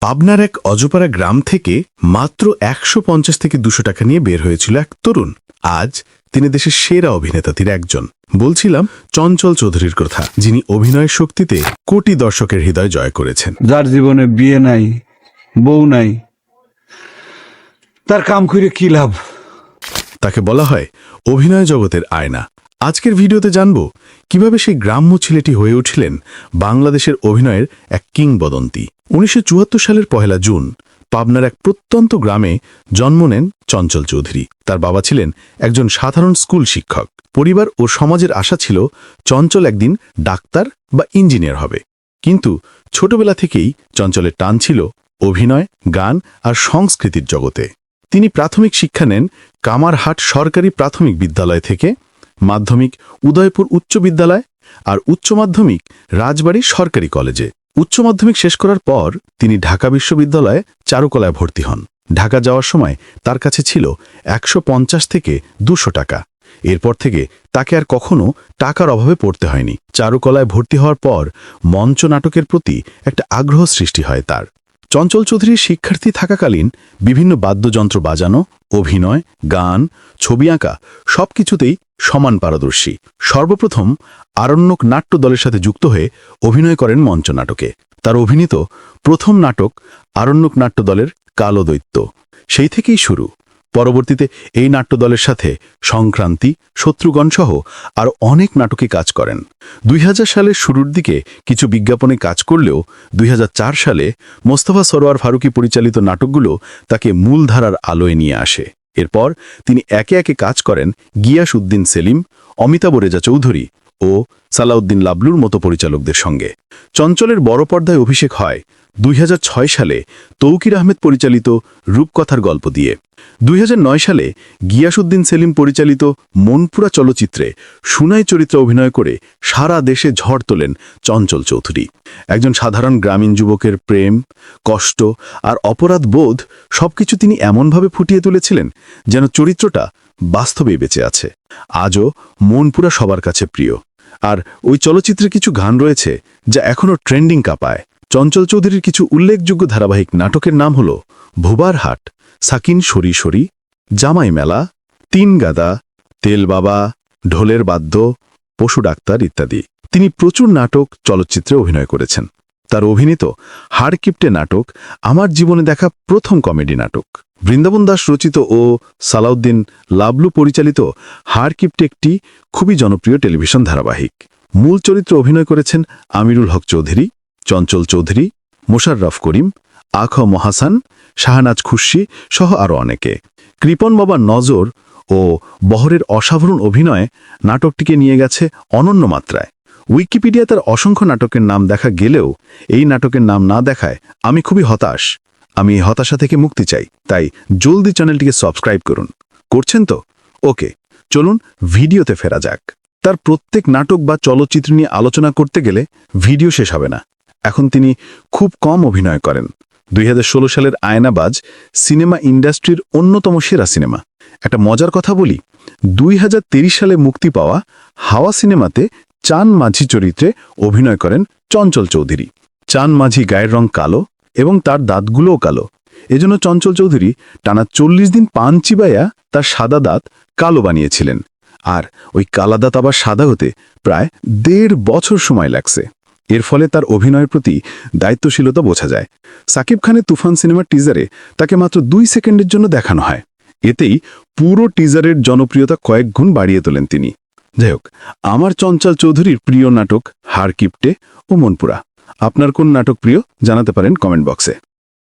পাবনার এক অজপাড়া গ্রাম থেকে মাত্র একশো পঞ্চাশ থেকে দুশো টাকা নিয়ে বের হয়েছিল এক তরুণ। আজ তিনি দেশের সেরা অভিনেতাদের একজন। বলছিলাম চঞ্চল চৌধুরীর কথা যিনি অভিনয় শক্তিতে কোটি দর্শকের হৃদয় জয় করেছেন। যার জীবনে বিয়ে নাই বউ নাই তার কাম করে কি লাভ? তাকে বলা হয় অভিনয় জগতের আয়না। আজকের ভিডিওতে জানব কীভাবে সেই গ্রাম্য ছেলেটি হয়ে উঠলেন বাংলাদেশের অভিনয়ের এক কিংবদন্তি। উনিশশো চুয়াত্তর সালের পহেলা জুন পাবনার এক প্রত্যন্ত গ্রামে জন্ম নেন চঞ্চল চৌধুরী। তার বাবা ছিলেন একজন সাধারণ স্কুল শিক্ষক। পরিবার ও সমাজের আশা ছিল চঞ্চল একদিন ডাক্তার বা ইঞ্জিনিয়ার হবে। কিন্তু ছোটবেলা থেকেই চঞ্চলের টান ছিল অভিনয়, গান আর সংস্কৃতির জগতে। তিনি প্রাথমিক শিক্ষা নেন কামারহাট সরকারি প্রাথমিক বিদ্যালয় থেকে মাধ্যমিক উদয়পুর উচ্চ বিদ্যালয় আর উচ্চ মাধ্যমিক রাজবাড়ী সরকারি কলেজে। উচ্চ মাধ্যমিক শেষ করার পর তিনি ঢাকা বিশ্ববিদ্যালয়ে চারুকলায় ভর্তি হন। ঢাকা যাওয়ার সময় তার কাছে ছিল একশো পঞ্চাশ থেকে দুশো টাকা। এরপর থেকে তাকে আর কখনো টাকার অভাবে পড়তে হয়নি। চারুকলায় ভর্তি হওয়ার পর মঞ্চ নাটকের প্রতি একটা আগ্রহ সৃষ্টি হয় তার। চঞ্চল চৌধুরীর শিক্ষার্থী থাকাকালীন বিভিন্ন বাদ্যযন্ত্র বাজানো, অভিনয়, গান, ছবি আঁকা সবকিছুতেই সমান পারদর্শী। সর্বপ্রথম আরণ্যক নাট্য দলের সাথে যুক্ত হয়ে অভিনয় করেন মঞ্চ নাটকে। তার অভিনীত প্রথম নাটক আরণ্যক নাট্য দলের কালো দৈত্য। সেই থেকেই শুরু। পরবর্তীতে এই নাট্যদলের সাথে সংক্রান্তি, শত্রুগণ সহ আরও অনেক নাটকে কাজ করেন। দুই হাজার সালের শুরুর দিকে কিছু বিজ্ঞাপনে কাজ করলেও দুই হাজার চার সালে মোস্তফা সরোয়ার ফারুকি পরিচালিত নাটকগুলো তাকে মূলধারার আলোয় নিয়ে আসে। এরপর তিনি একে একে কাজ করেন গিয়াস উদ্দিন সেলিম, অমিতাভ রেজা চৌধুরী ও সালাউদ্দিন লাবলুর মতো পরিচালকদের সঙ্গে। চঞ্চলের বড় পর্দায় অভিষেক হয় দুই হাজার ছয় সালে তৌকির আহমেদ পরিচালিত রূপকথার গল্প দিয়ে। দুই হাজার নয় সালে গিয়াসুদ্দিন সেলিম পরিচালিত মনপুরা চলচ্চিত্রে সুনাই চরিত্রে অভিনয় করে সারা দেশে ঝড় তোলেন চঞ্চল চৌধুরী। একজন সাধারণ গ্রামীণ যুবকের প্রেম, কষ্ট আর অপরাধ বোধ সবকিছু তিনি এমনভাবে ফুটিয়ে তুলেছিলেন যেন চরিত্রটা বাস্তবেই বেঁচে আছে। আজও মনপুরা সবার কাছে প্রিয়। আর ওই চলচ্চিত্রে কিছু গান রয়েছে যা এখনও ট্রেন্ডিং কাঁপায়। চঞ্চল চৌধুরীর কিছু উল্লেখযোগ্য ধারাবাহিক নাটকের নাম হল ভুবার হাট, সাকিন সরি সরি জামাই মেলা, তিন গাদা, তেল বাবা, ঢোলের বাদ্য, পশু ডাক্তার ইত্যাদি। তিনি প্রচুর নাটক, চলচ্চিত্রে অভিনয় করেছেন। তার অভিনীত হাড়কিপ্টে নাটক, আমার জীবনে দেখা প্রথম কমেডি নাটক। বৃন্দাবন দাস রচিত ও সালাউদ্দিন লাবলু পরিচালিত হাড়কিপ্টে একটি খুবই জনপ্রিয় টেলিভিশন ধারাবাহিক। মূল চরিত্রে অভিনয় করেছেন আমিরুল হক চৌধুরী চঞ্চল চৌধুরী, মোশাররফ করিম আখ মহাসান শাহনাজ খুশি সহ আরও অনেকে। কৃপন বাবার নজর ও বহরের অসাধারণ অভিনয়ে নাটকটিকে নিয়ে গেছে অনন্য মাত্রায়। উইকিপিডিয়া তার অসংখ্য নাটকের নাম দেখা গেলেও এই নাটকের নাম না দেখায় আমি খুবই হতাশ। আমি হতাশা থেকে মুক্তি চাই, তাই জলদি চ্যানেলটিকে সাবস্ক্রাইব করুন। করছেন তো? ওকে, চলুন ভিডিওতে ফেরা যাক। তার প্রত্যেক নাটক বা চলচ্চিত্র নিয়ে আলোচনা করতে গেলে ভিডিও শেষ হবে না। এখন তিনি খুব কম অভিনয় করেন। দুই হাজার ষোলো সালের আয়নাবাজ সিনেমা ইন্ডাস্ট্রির অন্যতম সেরা সিনেমা। একটা মজার কথা বলি, দুই সালে মুক্তি পাওয়া হাওয়া সিনেমাতে চান মাঝি চরিত্রে অভিনয় করেন চঞ্চল চৌধুরী। চান মাঝি গায়ের রং কালো এবং তার দাঁতগুলোও কালো। এজন্য চঞ্চল চৌধুরী টানা চল্লিশ দিন পান চিবাইয়া তার সাদা দাঁত কালো বানিয়েছিলেন। আর ওই কালা দাঁত আবার সাদা হতে প্রায় দেড় বছর সময় লাগছে। এর ফলে তার অভিনয়ের প্রতি দায়িত্বশীলতা বোঝা যায়। সাকিব খানের তুফান সিনেমার টিজারে তাকে মাত্র দুই সেকেন্ডের জন্য দেখানো হয়। এতেই পুরো টিজারের জনপ্রিয়তা কয়েক গুণ বাড়িয়ে তোলেন তিনি। যাই হোক, আমার চঞ্চল চৌধুরীর প্রিয় নাটক হার কিপটে ও মনপুরা। আপনার কোন নাটক প্রিয় জানাতে পারেন কমেন্ট বক্সে।